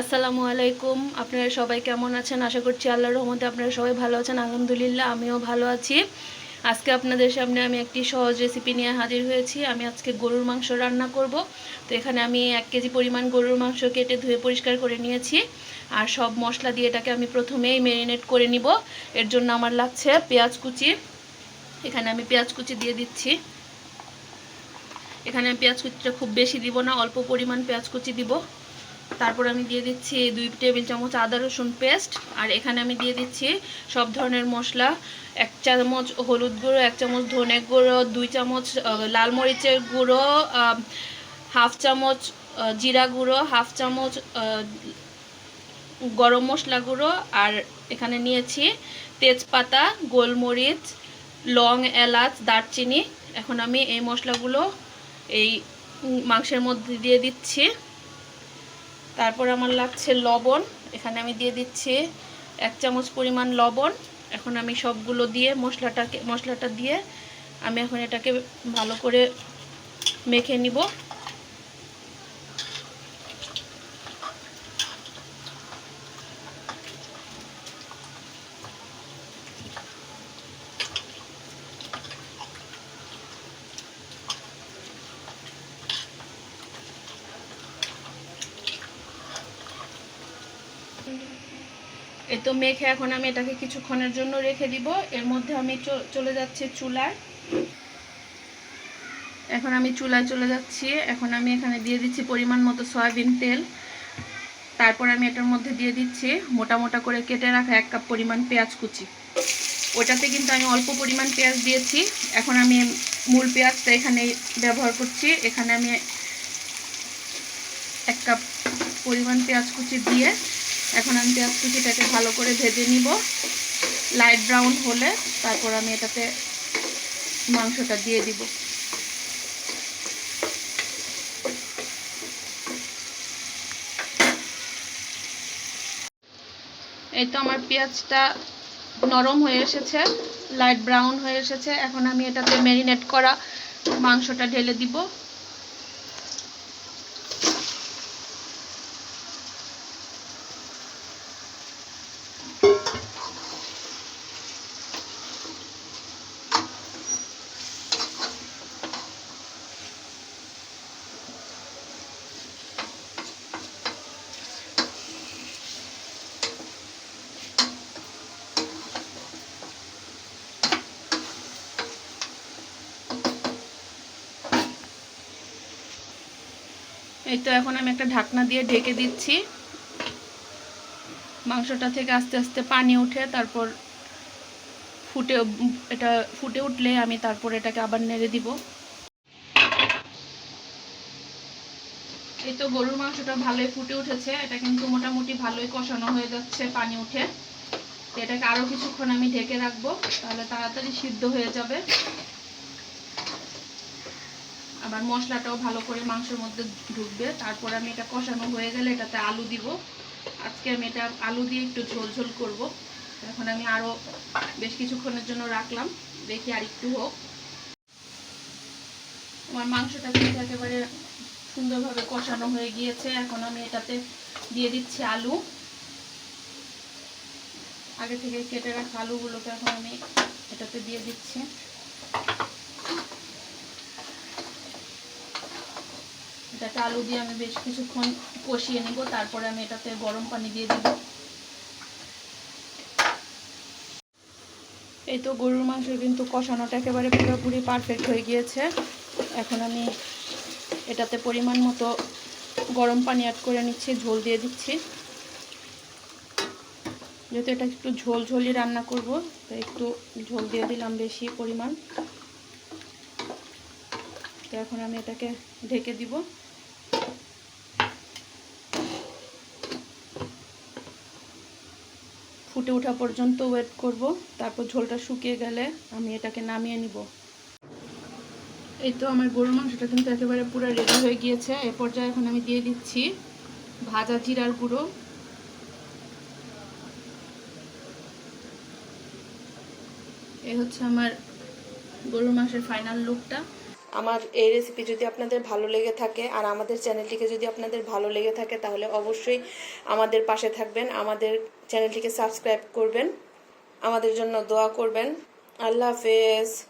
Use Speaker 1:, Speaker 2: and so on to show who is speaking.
Speaker 1: আসসালামু আলাইকুম। আপনারা সবাই কেমন আছেন? আশা করছি আল্লাহর রহমতে আপনারা সবাই ভালো আছেন। আলহামদুলিল্লাহ, আমিও ভালো আছি। আজকে আপনাদের সামনে আমি একটি সহজ রেসিপি নিয়ে হাজির হয়েছি। আমি আজকে গরুর মাংস রান্না করব। তো এখানে আমি এক কেজি পরিমাণ গরুর মাংস কেটে ধুয়ে পরিষ্কার করে নিয়েছি। আর সব মশলা দিয়ে এটাকে আমি প্রথমেই ম্যারিনেট করে নিব। এর জন্য আমার লাগছে পেঁয়াজ কুচি। এখানে আমি পেঁয়াজ কুচি দিয়ে দিচ্ছি। এখানে পেঁয়াজ কুচিটা খুব বেশি দিব না, অল্প পরিমাণ পেঁয়াজ কুচি দিব। তারপর আমি দিয়ে দিচ্ছি দুই টেবিল চামচ আদা রসুন পেস্ট, আর এখানে আমি দিয়ে দিচ্ছি সব ধরনের মশলা, এক চামচ হলুদ গুঁড়ো, এক চামচ ধনে গুঁড়ো, দুই চামচ লাল মরিচের গুঁড়ো হাফ চামচ জিরা গুঁড়ো, হাফ চামচ গরম মশলা গুঁড়ো, আর এখানে নিয়েছি তেজপাতা, গোলমরিচ, লং এলাচ, দারচিনি। এখন আমি এই মশলাগুলো এই মাংসের মধ্যে দিয়ে দিচ্ছি। তারপর আমার লাগছে লবণ। এখানে আমি দিয়ে দিচ্ছি এক চামচ পরিমাণ লবণ। এখন আমি সবগুলো দিয়ে মশলাটাকে মশলাটা দিয়ে আমি এখন এটাকে ভালো করে মেখে নিব। এই তো মেখে এখন আমি এটাকে কিছুক্ষণের জন্য রেখে দিব। এর মধ্যে আমি চলে যাচ্ছি চুলায়। এখন আমি চুলায় চলে যাচ্ছি। এখন আমি এখানে দিয়ে দিচ্ছি পরিমাণ মতো সয়াবিন তেল। তারপর আমি এটার মধ্যে দিয়ে দিচ্ছি মোটা মোটা করে কেটে রাখা এক কাপ পরিমাণ পেঁয়াজ কুচি। ওটাতে কিন্তু আমি অল্প পরিমাণ পেঁয়াজ দিয়েছি। এখন আমি মূল পেঁয়াজটা এখানে ব্যবহার করছি। এখানে আমি এক কাপ পরিমাণ পেঁয়াজ কুচি দিয়ে এখন আমি পেঁয়াজ কুচিটাকে ভালো করে ভেজে নিব। লাইট ব্রাউন হলে তারপর আমি এটাতে মাংসটা দিয়ে দিব। এই তো আমার পেঁয়াজটা নরম হয়ে এসেছে লাইট ব্রাউন হয়ে এসেছে। এখন আমি এটাতে ম্যারিনেট করা মাংসটা ঢেলে দিব। এই তো এখন আমি একটা ঢাকনা দিয়ে ঢেকে দিচ্ছি। মাংসটা থেকে আস্তে আস্তে পানি উঠে তারপর ফুটে এটা ফুটে উঠলে আমি তারপর এটাকে আবার নেড়ে দিব। এই তো গরুর মাংসটা ভালোই ফুটে উঠেছে, এটা কিন্তু মোটামুটি ভালোই কষানো হয়ে যাচ্ছে পানি উঠে। এটাকে আরও কিছুক্ষণ আমি ঢেকে রাখব, তাহলে তাড়াতাড়ি সিদ্ধ হয়ে যাবে। আবার মশলাটাও ভালো করে মাংসের মধ্যে ঢুকবে। তারপর আমি এটা কষানো হয়ে গেলে এটাতে আলু দিব। আজকে আমি এটা আলু দিয়ে একটু ঝোল ঝোল করব। এখন আমি আরও বেশ কিছুক্ষণের জন্য রাখলাম। দেখি আর একটু হোক। আমার মাংসটা কিন্তু একেবারে সুন্দরভাবে কষানো হয়ে গিয়েছে। এখন আমি এটাতে দিয়ে দিচ্ছি আলু। আগে থেকে কেটে রাখা আলুগুলোকে এখন আমি এটাতে দিয়ে দিচ্ছি। এটাকে আলু দিয়ে আমি বেশ কিছুক্ষণ কষিয়ে নিব। তারপরে আমি এটাতে গরম পানি দিয়ে দিব। এই তো গরুর মাংস কিন্তু কষানোটা একেবারে পুরোপুরি পারফেক্ট হয়ে গিয়েছে। এখন আমি এটাতে পরিমাণ মতো গরম পানি অ্যাড করে নিচ্ছি, ঝোল দিয়ে দিচ্ছি। যেহেতু এটা একটু ঝোল ঝোলই রান্না করব তো একটু ঝোল দিয়ে দিলাম বেশি পরিমাণ। তো এখন আমি এটাকে ঢেকে দিব। ফুটে ওঠা পর্যন্ত ওয়েট করব। তারপর ঝোলটা শুকিয়ে গেলে আমি এটাকে নামিয়ে নিব। এই তো আমার গরুর মাংসটা কিন্তু একেবারে পুরো রেডি হয়ে গিয়েছে। এ পর্যায়ে এখন আমি দিয়ে দিচ্ছি ভাজা জিরার গুঁড়ো। এ হচ্ছে আমার গরুর মাংসের ফাইনাল লুকটা আমার এই রেসিপি যদি আপনাদের ভালো লেগে থাকে আর আমাদের চ্যানেলটিকে যদি আপনাদের ভালো লেগে থাকে তাহলে অবশ্যই আমাদের পাশে থাকবেন, আমাদের চ্যানেলটিকে সাবস্ক্রাইব করবেন, আমাদের জন্য দোয়া করবেন। আল্লাহ হাফেজ।